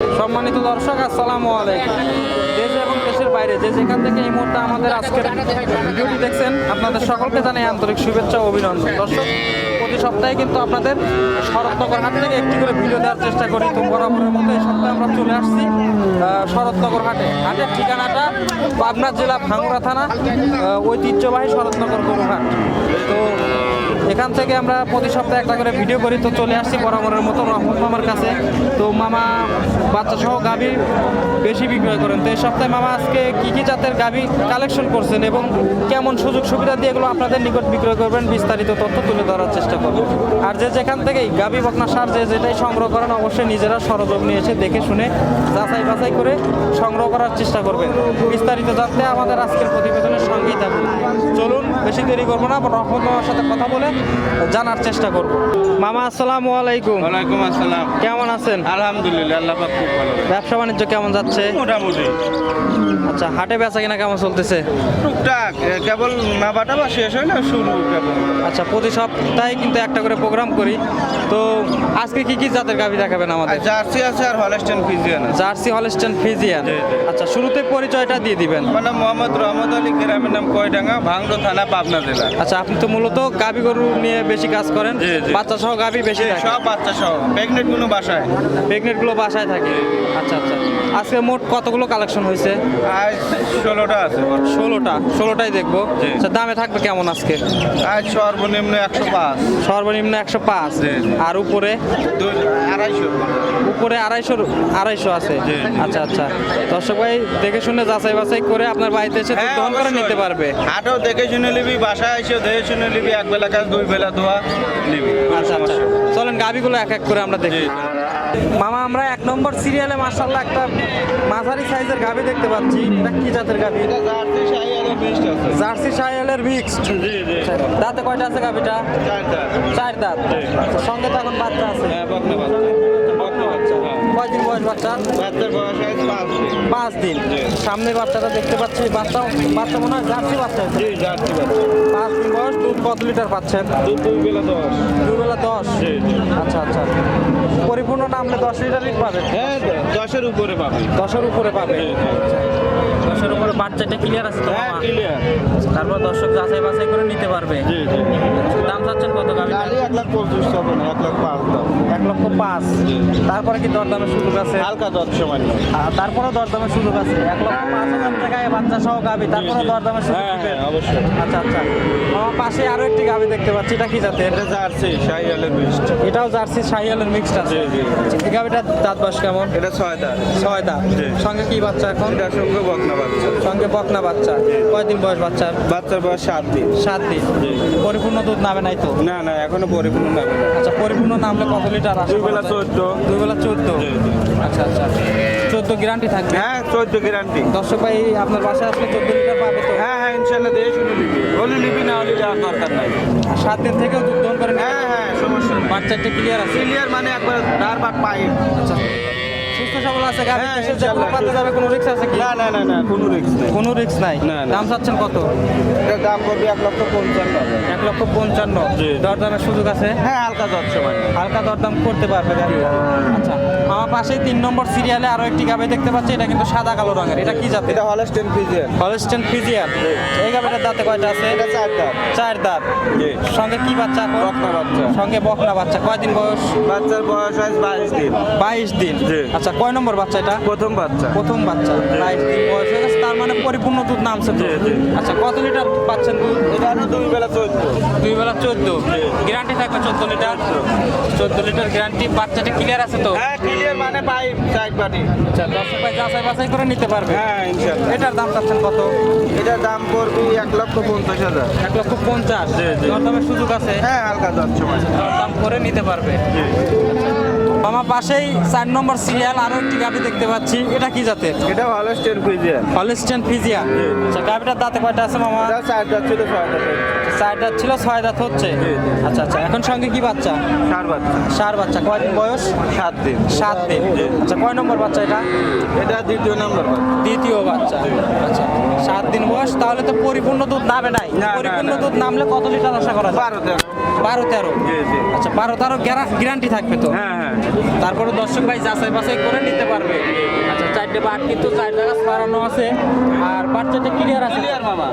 সম্মানিত দর্শক, আসসালামু আলাইকুম। দেশ এবং দেশের বাইরে যে যেখান থেকে এই মুহূর্তে আমাদের আজকের ভিডিওটি দেখছেন, আপনাদের সকলকে জানাই আন্তরিক শুভেচ্ছা ও অভিনন্দন। দর্শক, প্রতি সপ্তাহে কিন্তু আপনাদের শরৎনগর হাট থেকে একটি করে ভিডিও দেওয়ার চেষ্টা করি। তো বরাবরের মতো এই সপ্তাহে আমরা চলে আসছি শরৎনগর হাটে। হাটের ঠিকানাটা পাবনা জেলা ভাঙ্গুড়া থানা ঐতিহ্যবাহী শরৎনগর গরুহাট তো এখান থেকে আমরা প্রতি সপ্তাহে একটা করে ভিডিও করি, তো চলে আসছি বরাবরের মতো রহমত মামার কাছে। তো মামা বাচ্চা সহ গাভী বেশি বিক্রয় করেন। তো এই সপ্তাহে মামা আজকে কি কি জাতের গাভী কালেকশন করছেন এবং কেমন সুযোগ সুবিধা দিয়ে এগুলো আপনাদের নিকট বিক্রয় করবেন বিস্তারিত তথ্য তুলে ধরার চেষ্টা করবেন আর যে যেখান থেকেই গাভী বকনা সার যে যেটাই সংগ্রহ করেন, অবশ্যই নিজেরা সরযোগ নিয়ে এসে দেখে শুনে যাচাই বাছাই করে সংগ্রহ করার চেষ্টা করবেন। বিস্তারিত জানতে আমাদের আজকের প্রতিবেদনের সঙ্গেই থাকুন। চলুন, বেশি দেরি করব না, রহমত সাথে কথা বলে জানার চেষ্টা করব। মামা আসসালামু আলাইকুম। ওয়ালাইকুম আসসালাম। কেমন আছেন? আলহামদুলিল্লাহ আল্লাহ পাক খুব ভালো ব্যবসা বাণিজ্য কেমন যাচ্ছে? মোটামুটি। আচ্ছা হাটে বেচা কিনা কেমন চলতেছে? টুকটাক কেবল না বাটা বা শেষ হয় না শুরু কেবল। আচ্ছা প্রতি সপ্তাহে কিন্তু একটা করে প্রোগ্রাম করি। তো আজকে কি কি জাতের গাভি দেখাবেন আমাদের? জার্সি আছে আর Holstein Friesian Jersey Holstein Friesian. আচ্ছা শুরুতে পরিচয়টা দিয়ে দিবেন। মানে মোহাম্মদ রহমদ আলী গ্রামের নাম কয়ডাঙ্গা ভাঙড়ো থানা পাবনা জেলা। আচ্ছা আপনি তো মূলত গাভি গরু নিয়ে বেশি কাজ করেন। বাচ্চা সহ গাভী বেশি থাকে? সব বাচ্চা সহ প্রেগনেন্টগুলো বাসায়। প্রেগনেন্টগুলো বাসায় থাকে? আচ্ছা আচ্ছা। আজকে মোট কতগুলো কালেকশন হয়েছে? আজ ষোলোটা আছে। ষোলোটা ষোলোটাই দেখব। আচ্ছা দামে থাকবে কেমন আজকে? আজ সর্বনিম্ন একশো পাঁচ। সর্বনিম্ন একশো পাঁচ। আর উপরে? আড়াইশো। উপরে আড়াইশো আড়াইশো আছে। আচ্ছা আচ্ছা। দর্শক ভাই দেখে শুনে যাচাই বাছাই করে আপনার বাড়িতে এসে দুধ দহন করে নিতে পারবে। হাটও দেখে শুনে নিবি বাসায় এসে দেখে শুনে নিবি এক বেলা কাজ দুই বেলা দোয়া নিবি। আচ্ছা আচ্ছা। চলেন গাবিগুলো এক এক করে আমরা দেখি। মামা আমরা এক নম্বর সিরিয়ালে মাসাল্লাহ একটা মাঝারি সাইজের গাভী দেখতে পাচ্ছি। এটা কি জাতের গাভি? জার্সি সাইয়ালের আরও বেস্ট আছে। জার্সি সাইলের মিক্স জি জি দাঁতে কয়টা আছে গাভিটা? চার দাঁত। আচ্ছা, সঙ্গে তো এখন বাচ্চা আছে। হ্যাঁ কয়দিন বয়স বাচ্চা? পাঁচ দিন। পাঁচ দিন। সামনে বাচ্চাটা দেখতে পাচ্ছি বাচ্চা বাচ্চা মনে হয় জার্সি বাচ্চা পাঁচ দিন বয়স দুধ কত লিটার পাচ্ছেন? দুই বেলা দশ। দুবেলা দশ? জি, জি। আচ্ছা আচ্ছা। পরিপূর্ণ নামলে দশ লিটারই পাবে হ্যাঁ দশের উপরে পাবে দশের উপরে পাবে। দশের উপরে বাচ্চাটা ক্লিয়ার আছে তো হ্যাঁ ক্লিয়ার তারপর দর্শক যাচাই বাছাই করে নিতে পারবে। জি জি। দাম চাচ্ছেন কত গাড়ি এক লাখ পঁচিশ এক লাখ পাঁচ। দাম এক লক্ষ পাঁচ। তারপরে কি দরদামের সুযোগ আছে। হালকা দশ সময় আর তারপরেও দরদামের সুযোগ আছে। এক লক্ষ পাঁচ হাজার টাকায় বাচ্চা সহ গাবি তারপরে দরদামের সুযোগ হ্যাঁ হ্যাঁ অবশ্যই। আচ্ছা আচ্ছা। আমার পাশে আরও একটি গাবি দেখতে পাচ্ছি। এটা কি জাতের? এটা জার্সি শাহী আলের বেস্ট এটাও জার্সি শাহিয়ালের মিক্সড আছে। জি, জি। গাবিটার দাঁত বাস কেমন? এটা ছয় দাঁত। ছয় দাঁত। সঙ্গে কি বাচ্চা এখন? এটা সঙ্গে বকনা বাচ্চা। সঙ্গে বকনা বাচ্চা। কয়দিন বয়স বাচ্চার? বাচ্চার বয়স সাত দিন। সাত দিন। পরিপূর্ণ দুধ নামে নাই তো? না না এখনও পরিপূর্ণ নামে আচ্ছা পরিপূর্ণ নামলে কত লিটার আসে দুই বেলা চোদ্দ। দুই বেলা চোদ্দ। আচ্ছা আচ্ছা। চোদ্দ গ্যারান্টি থাকবে? হ্যাঁ চোদ্দ গ্যারান্টি দর্শক ভাই আপনার বাসায় আসলে চোদ্দ লিটার পাবে তো? হ্যাঁ হ্যাঁ ইনশাল্লাহ দিয়ে শুনে নিবি। হলে নিবি না হলে যাওয়ার দরকার নাই। আর সাত দিন থেকেও দুধ দহন করে হ্যাঁ হ্যাঁ সমস্যা বাচ্চাটা ক্লিয়ার আছে? ক্লিয়ার মানে একবার ধার বাট পাই আচ্ছা। সুস্থ সবল আছে গাড়ি হ্যাঁ, কোনো ইনশাল্লাহ। যাবে কোনো রিক্স আছে কি? না না না না কোনো রিস্ক নেই। কোনো রিক্স নাই? না, না। দাম চাচ্ছেন কত? দাম পড়বে এক লক্ষ পঞ্চান্ন। এক লক্ষ পঞ্চান্ন। দরদামের সুযোগ আছে? হ্যাঁ হালকা দশ সময় হালকা দরদাম করতে পারবে গাড়িটা আচ্ছা আমার তিন নম্বর সিরিয়ালে আরও একটি গাবে দেখতে পাচ্ছি এটা কিন্তু সাদা কালো রঙের। এটা কি জাতের? এটা হলস্টেন ফিজিয়ান হলস্টেন ফিজিয়ান এই গাবেটার দাঁতে কয়টা আছে? এটা চার দাম চার দাঁত। সঙ্গে কি বাচ্চা? বকনা বাচ্চা। সঙ্গে বকনা বাচ্চা। কয়দিন বয়স? বাচ্চার বয়স আজ বাইশ দিন। বাইশ দিন। আচ্ছা কয় নম্বর বাচ্চা এটা? প্রথম বাচ্চা। প্রথম বাচ্চা। দিন বয়স হয়ে গেছে তার মানে পরিপূর্ণ দুধ নামছে তো। আচ্ছা কত লিটার পাচ্ছেন? দুধ এটা আরও দুই বেলা চোদ্দ। দুই বেলা চোদ্দ। গ্যারান্টি থাকবে চোদ্দ লিটার? চোদ্দ লিটার গ্যারান্টি বাচ্চাটা ক্লিয়ার আছে তো? হ্যাঁ ক্লিয়ার মানে পাইপ চার বাটি। আচ্ছা যাচাই বাছাই করে নিতে পারবে? হ্যাঁ ইনশাল্লাহ এটার দাম চাচ্ছেন কত? এটার দাম পড়বে এক লক্ষ পঞ্চাশ হাজার। এক লক্ষ পঞ্চাশ। দরদামের সুযোগ আছে? হ্যাঁ হালকা দশ সময়। দাম করে নিতে পারবে। আমার পাশেই চার নম্বর সিরিয়াল আরও একটি গাভি দেখতে পাচ্ছি। এটা কি জাতের? এটা হলস্টেন ফিজিয়া হলস্টেন ফিজিয়া আচ্ছা গাভিটার দাঁতে কয়টা আছে মামা? চার দাঁত ছিল ছয় দাঁত। চার দাঁত ছিল ছয় দাঁত হচ্ছে। আচ্ছা আচ্ছা এখন সঙ্গে কি বাচ্চা? চার বাচ্চা। সার বাচ্চা। কয়দিন বয়স? সাত দিন। সাত দিন। আচ্ছা কয় নম্বর বাচ্চা এটা? এটা দ্বিতীয় নাম্বার দ্বিতীয় বাচ্চা। আচ্ছা সাত দিন বয়স তাহলে তো পরিপূর্ণ দুধ নামে নাই। পরিপূর্ণ দুধ নামলে কত লিটার আশা করা যায়? বারো তেরো। বারো তেরো। আচ্ছা বারো তেরো গ্যারান্টি থাকবে তো? হ্যাঁ হ্যাঁ। তারপরে দর্শক ভাই যাচাই বাছাই করে নিতে পারবে। চারটে বাট কিন্তু চার জায়গা ছড়ানো আছে। আর বাচ্চাটা ক্লিয়ার আছে। ক্লিয়ার মামা।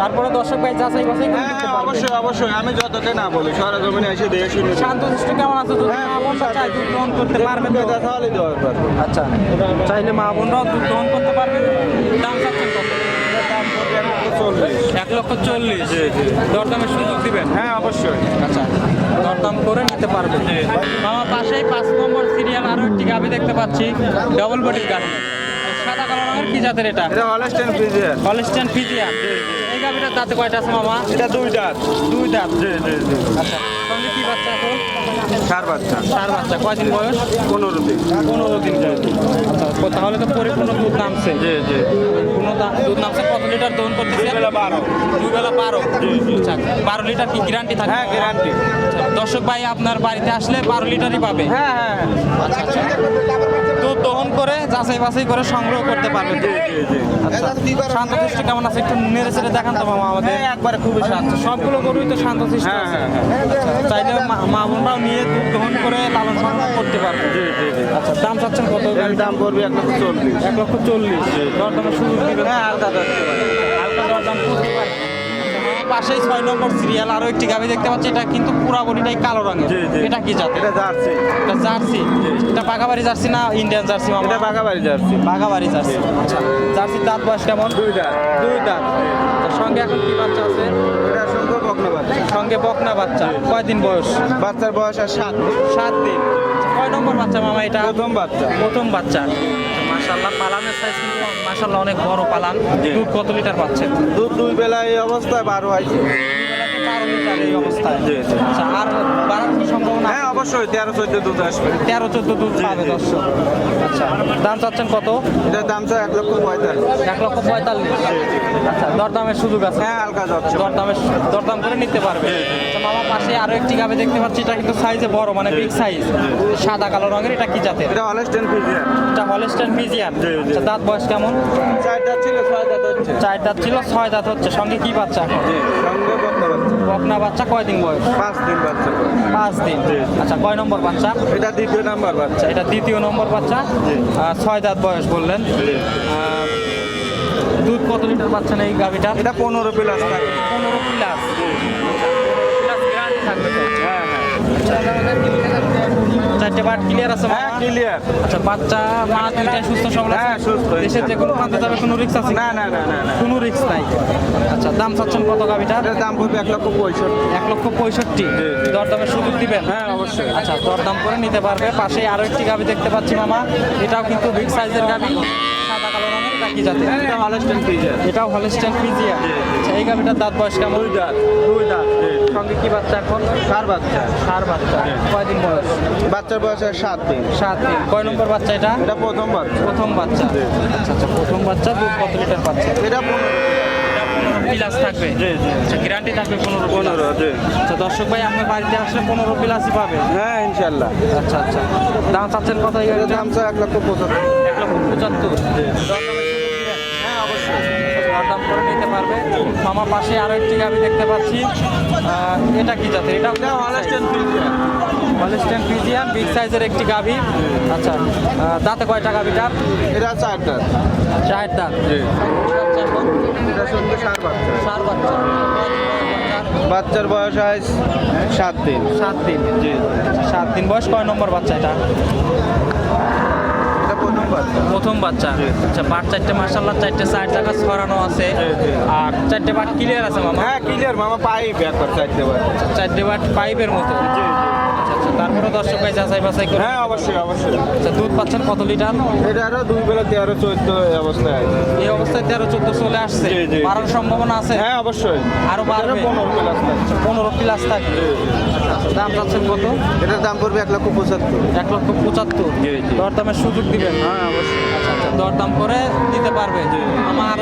তারপরে দর্শক ভাই যাচাই বাছাই হ্যাঁ পারবে। অবশ্যই অবশ্যই। আমি যতকে না বলি সারা জমিনে এসে দিয়ে শুনে শান্ত দৃষ্টি কেমন আছে? যদি হ্যাঁ, মা বোনরা চায় দুধ গ্রহণ করতে পারবেন তো? তাহলে দেওয়ার আচ্ছা চাইলে মা বোনরাও দুধ গ্রহণ করতে পারবে। দাম চাচ্ছেন কত? এক লক্ষ চল্লিশ। দরদামের সুযোগ দিবেন? হ্যাঁ অবশ্যই। আচ্ছা দরদাম করে নিতে পারবে। আমার পাশেই পাঁচ নম্বর আমি একটি গাভি দেখতে পাচ্ছি। ডবল বডির গাভি সাদা কালো রঙের কি জাতের এটা? এটা হলস্টেন ফিজিয়া হলস্টেন ফিজিয়ান এই গাভিটার দাঁতে কয়টা আছে মামা? এটা দুই দাঁত। দুই দাঁত? জি জি জি। আচ্ছা সঙ্গে কি বাচ্চা এখন? চার বাচ্চা। চার বাচ্চা। কয়দিন বয়স? পনেরো দিন। পনেরো দিন আচ্ছা তাহলে তো পরিপূর্ণ দুধ নামছে। জি জি। পূর্ণ দুধ নামছে কত লিটার দহন দুই বেলা বারো। দুই বেলা বারো? আচ্ছা বারো লিটার কি গ্যারান্টি থাকে হ্যাঁ গ্যারান্টি আচ্ছা, দর্শক ভাই আপনার বাড়িতে আসলে বারো লিটারই পাবে? হ্যাঁ হ্যাঁ আচ্ছা আচ্ছা। দুধ দহন করে যাচাই বাছাই করে সংগ্রহ করতে পারবে জি জি জি। আচ্ছা শান্ত দৃষ্টি কেমন আছে? একটু নেড়ে চেড়ে দেখান তো মামা আমাদের। হ্যাঁ একবারে খুবই শান্ত। আচ্ছা, সবগুলো গরুই তো শান্ত দৃষ্টি হ্যাঁ, আছে। হ্যাঁ, চাইলে মা- বোনরাও নিয়ে দুধ দহন করে লালন পালন করতে পারবে। জি জি জি। আচ্ছা দাম চাচ্ছেন কত? দাম পড়বে এক লক্ষ চল্লিশ। এক লক্ষ চল্লিশ। দরদামের সুযোগ দিবেন। হ্যাঁ হালকা দরদাম করতে পারে আচ্ছা, পাশেই ছয় নম্বর সিরিয়াল আরও একটি গাভি দেখতে পাচ্ছি এটা কিন্তু পুরা বডিটাই কালো রঙের। এটা কি জাত এটা জার্সি। এটা জার্সি? এটা বাঘাবাড়ি জার্সি না ইন্ডিয়ান জার্সি এটা বাগাবাড়ি জার্সি। বাঘাবাড়ি জার্সি। আচ্ছা জার্সির দাঁত বয়স কেমন? দুই দাঁত। দুই দাঁত। সঙ্গে এখন কি বাচ্চা আছে? এটা সুন্দর বকনা বাচ্চা। সঙ্গে বকনা বাচ্চা। কয়দিন বয়স? বাচ্চার বয়স আর সাত সাত দিন। কয় নম্বর বাচ্চা মামা এটা? প্রথম বাচ্চা। প্রথম বাচ্চা। মাশাল্লাহ সাইজ কিন্তু অনেক বড় পালান। দুধ কত লিটার পাচ্ছেন? দুধ দুই বেলা এই অবস্থায় বারো হয়েছে এই জি, জি। আচ্ছা আর বাড়ার কি সম্ভাবনা হ্যাঁ অবশ্যই তেরো চোদ্দ দুধ আসবে। তেরো চোদ্দ দুধ পাবে দর্শক। আচ্ছা দাম চাচ্ছেন কত? এটার দাম তো এক লক্ষ পঁয়তাল্লিশ। এক লক্ষ পঁয়তাল্লিশ। আচ্ছা দরদামের সুযোগ আছে? হ্যাঁ হালকা যাচ্ছে দরদামের দরদাম করে নিতে পারবে। মামা পাশে আরও একটি গাবে দেখতে পাচ্ছি এটা কিন্তু সাইজে বড় মানে বিগ সাইজ সাদা কালো রঙের এটা কি জাতের? এটা হলস্টেন ফ্রিজিয়ার এটা হলস্টাইন ফিজিয়ান। আচ্ছা দাঁত বয়স কেমন? চার দাঁত ছিল ছয় দাঁত হচ্ছে। চার দাঁত ছিল ছয় দাঁত হচ্ছে। সঙ্গে কি বাচ্চা এখন? সঙ্গে বকনা বাচ্চা কয়দিন বয়স? পাঁচ দিন বাচ্চা পাঁচ দিন। আচ্ছা কয় নম্বর বাচ্চা? এটা দ্বিতীয় নম্বর বাচ্চা। এটা দ্বিতীয় নম্বর বাচ্চা? আর ছয় দাঁত বয়স বললেন। দুধ কত লিটার পাচ্ছেন এই গাভিটা এটা পনেরো প্লাস পনেরো প্লাস প্লাস থাকবে হ্যাঁ হ্যাঁ। চারটে বাট ক্লিয়ার আছে হ্যাঁ ক্লিয়ার আচ্ছা বাচ্চা মা দুইটাই সুস্থ সবল আছে? হ্যাঁ, সুস্থ। দেশের যে কোনো প্রান্তে যাবে কোনো রিক্স আছে? না না না না না। কোনো রিক্স নাই। আচ্ছা দাম চাচ্ছেন কত এটার দাম পড়বে এক লক্ষ পঁয়ষট্টি। এক লক্ষ পঁয়ষট্টি। দরদামের সুযোগ দিবেন? হ্যাঁ অবশ্যই। আচ্ছা দরদাম করে নিতে পারবে। পাশেই আরও একটি গাভি দেখতে পাচ্ছি মামা। এটাও কিন্তু বিগ সাইজের গাভি। সাদা কালো রঙের এটা কি জাতের এটা হলস্টেন ফ্রিজিয়ার এটাও হলিস্টেন জি। আচ্ছা এই গাভিটার দাঁত বয়স কেমন? দুই দাঁত দুই দাঁত সঙ্গে কি বাচ্চা এখন? চার বাচ্চা। সার বাচ্চা। কয়দিন বয়স? বাচ্চার বয়স সাত দিন। সাত দিন। কয় নম্বর বাচ্চা এটা? এটা প্রথম বাচ্চা। প্রথম বাচ্চা। আচ্ছা আচ্ছা প্রথম বাচ্চা দুধ কত লিটার পাচ্ছে? এটা প্লাস থাকবে? জি আচ্ছা গ্যারান্টি থাকবে পনেরো পনেরো আচ্ছা দর্শক ভাই আপনার বাড়িতে আসলে পনেরো প্লাসই পাবে? হ্যাঁ ইনশাল্লাহ আচ্ছা আচ্ছা। দাম চাচ্ছেন? দাম তো এক লক্ষ পঁচাত্তর। এক লক্ষ পঁচাত্তর। হ্যাঁ অবশ্যই। দাম করে নিতে পারবে। আমার পাশে আরও একটি গাভি দেখতে পাচ্ছি। এটা কি জাতের? এটা হলস্টেন ফিজিয়ান বিগ সাইজের একটি গাভি আচ্ছা দাঁতে কয়টা গাভিটার এটা চার দাঁত। চার দাঁত? আচ্ছা, বাচ্চা। চার বাচ্চা। বাচ্চার বয়স আজ সাত দিন। সাত দিন। জি। সাত দিন বয়স কয় নম্বর বাচ্চা এটা? প্রথম বাচ্চা। আচ্ছা বাট চারটে মার্শাল্লাহ চারটে চার জায়গা ছড়ানো আছে। আর চারটে বাট ক্লিয়ার আছে মামা? হ্যাঁ ক্লিয়ার মামা পাইপ একবার চারটে বাট চারটে বাট পাইপের মতো। জি। তারপরে দর্শক ভাই যাচাই বাছাই করে হ্যাঁ অবশ্যই অবশ্যই। আচ্ছা দুধ পাচ্ছেন কত লিটার? এটা আরও দুই বেলা তেরো চোদ্দ অবস্থায় এই অবস্থায় তেরো চোদ্দ চলে আসছে। বাড়ার সম্ভাবনা আছে? হ্যাঁ অবশ্যই। আরও বাড়বে? পনেরো প্লাস থাকছে পনেরো প্লাস থাকবে আচ্ছা, আচ্ছা, দাম চাচ্ছেন কত? এটার দাম পড়বে এক লক্ষ পঁচাত্তর। এক লক্ষ পঁচাত্তর। দরদামের সুযোগ দিবেন। হ্যাঁ অবশ্যই। আচ্ছা আচ্ছা দরদাম করে দিতে পারবে। আমার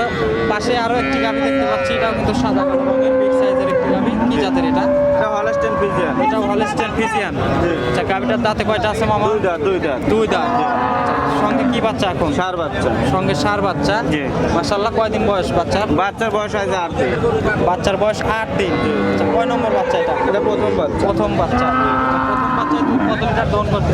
পাশে আরও একটি গাভি দেখতে পাচ্ছি এটাও কিন্তু সাদা রঙের বিগ সাইজের একটি গাভি। কি জাতের এটা? এটা হলস্টেন ফিজিয়ান এটা হলস্টেন ফিজিয়ান আচ্ছা গাভিটার দাঁতে কয়টা আছে মামা? দুই দাঁত দুই দাঁত। দুই দাঁত। সঙ্গে কি বাচ্চা এখন? সার বাচ্চা। সঙ্গে সার বাচ্চা। জি। মাসাল্লাহ কয়দিন বয়স বাচ্চার? বাচ্চার বয়স হয়েছে আট দিন। বাচ্চার বয়স আট দিন। আচ্ছা, কয় নম্বর বাচ্চা এটা? এটা প্রথম বাচ্চা। প্রথম বাচ্চা।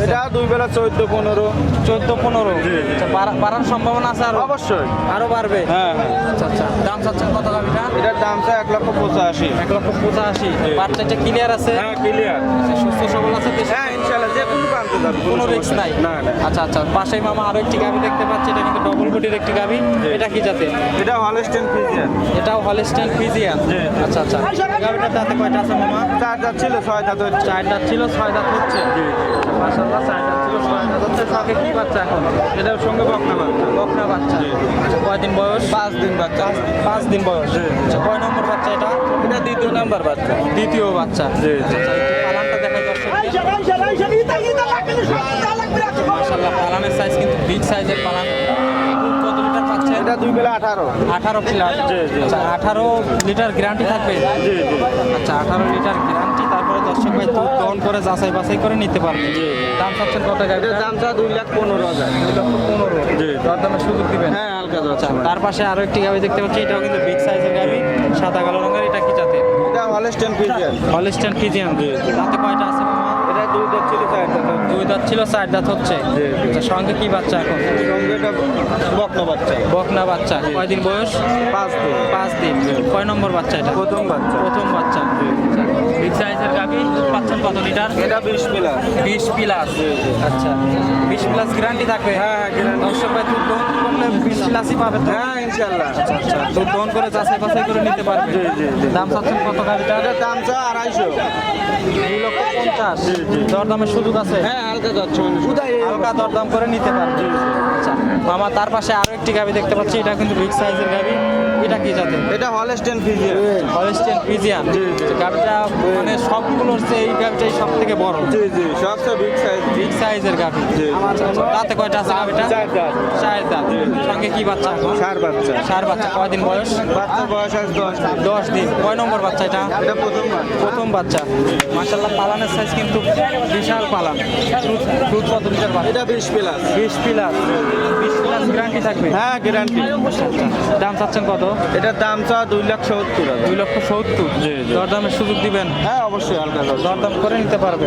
এটা দুই বেলা চোদ্দ পনেরো। চোদ্দ পনেরো? আচ্ছা, বাড়ার সম্ভাবনা আছে আরও? অবশ্যই। আরও বাড়বে? হ্যাঁ। আচ্ছা আচ্ছা। দাম চাচ্ছেন কত গাভিটা এটার দামটা এক লক্ষ পঁচাশি। এক লক্ষ পঁচাশি। বাচ্চাটা ক্লিয়ার আছে? হ্যাঁ ক্লিয়ার আচ্ছা, সুস্থ সবল আছে হ্যাঁ ইনশাল্লাহ যে কোনো প্রান্তে যাবে কোনো রিস্ক নাই? না আচ্ছা আচ্ছা। পাশেই মামা আরও একটি গাভি দেখতে পাচ্ছি এটা কিন্তু ডবল বডির একটি গাভি এটা কি জাতের? এটা হলস্টেন ফিজিয়ান এটাও হলিস্টেন ফিজিয়ান। আচ্ছা আচ্ছা। গাভিটার দাঁতে কয়টা আছে মামা চার দাঁত ছিল ছয় দাঁত হচ্ছে চার দাঁত ছিল ছয় দাঁত হচ্ছে মাসাল্লাহ চার দাঁত ছিল ছয় দাঁত হচ্ছে সঙ্গে কি বাচ্চা এখন এটার সঙ্গে বকনা বাচ্চা বকনা বাচ্চা আচ্ছা, কয়দিন বয়স পাঁচ দিন বাচ্চা পাঁচ দিন বয়স জি। আচ্ছা কয় নম্বর বাচ্চা এটা এটা দ্বিতীয় নাম্বার বাচ্চা দ্বিতীয় বাচ্চা জি, জি। আচ্ছা, পালানটা দর্শক মাসাল্লাহ পালানের সাইজ কিন্তু বিগ সাইজের পালান এটা দুই বেলা আঠারো। আঠারো। আচ্ছা আঠারো লিটার গ্যারান্টি থাকবে? আচ্ছা আঠারো লিটার গ্যারান্টি তারপরে দর্শক ভাই দুধ দহন করে যাচাই বাছাই করে নিতে পারবে। দাম চাচ্ছেন কত এটার গাড়িটা দামটা দুই লাখ পনেরো হাজার। দুই লক্ষ পনেরো। জি। দরদামের সুযোগ দিবেন? হ্যাঁ হালকা আচ্ছা তার পাশে আরও একটি গাড়ি দেখতে পাচ্ছি এটাও কিন্তু বিগ সাইজের গাড়ি সাদা কালো রঙের এটা কি জাতের? এটা হলস্টেন ফিজিয়ান হলিস্টান ফিজিয়ান তাতে কয়টা আছে? দুই দাঁত ছিল চার দাঁত হচ্ছে। আচ্ছা, সঙ্গে কি বাচ্চা এখন? বকনা বাচ্চা। বকনা বাচ্চা। কয়দিন বয়স? পাঁচ দিন। পাঁচ দিন। কয় নম্বর বাচ্চা এটা? প্রথম বাচ্চা। প্রথম বাচ্চা। বিগ সাইজের গাভি পাচ্ছেন কত লিটার? এটা বিশ বেলা বিশ প্লাস। আচ্ছা। বিশ প্লাস গ্যারান্টি থাকবে? হ্যাঁ, হ্যাঁ। দর্শক ভাই দুধ দহন করলে বিশ প্লাসই পাবে হ্যাঁ ইনশাল্লাহ আচ্ছা দুধ দহন করে যাচাই বাছাই করে নিতে পারবে। দাম চাচ্ছেন কত গাড়িটা এটার দামটা আড়াইশো। দুই লক্ষ পঞ্চাশ। দরদামের সুযোগ আছে? হ্যাঁ হালকা যাচ্ছে হালকা দরদাম করে নিতে পারবে। আচ্ছা মামা তার পাশে আরও একটি গাবি দেখতে পাচ্ছি এটা কিন্তু বিগ সাইজের গাভি এটা কি জাতের? এটা হলস্টেন ফিজিয়ান হলিস্টিয়ান ফিজিয়ান। গাভিটা মানে সবগুলোর চেয়ে এই গাভিটাই সব থেকে বড়। জি জি সবচেয়ে বিগ সাইজ বিগ সাইজের গাভি। আচ্ছা, আচ্ছা। তাতে কয়টা আছে গাভিটা চার দাঁত। চার দাঁত। সঙ্গে কি বাচ্চা সার বাচ্চা। চার বাচ্চা। কয়দিন বয়স? বাচ্চার বয়স আছে দশ দশ দিন। কয় নম্বর বাচ্চা এটা? এটা প্রথম প্রথম বাচ্চা। মাসাল্লাহ পালানের সাইজ কিন্তু বিশাল পালান। দুধ- কত লিটার পাবে এটা বিশ প্লাস বিশ প্লাস বিশ প্লাস গ্যারান্টি থাকবে? হ্যাঁ গ্যারান্টি আচ্ছা, দাম চাচ্ছেন কত? এটার দাম চা দুই লক্ষ সত্তর দুই লক্ষ সত্তর। দরদামের সুযোগ দিবেন? হ্যাঁ অবশ্যই হালকা দরদাম। করে নিতে পারবে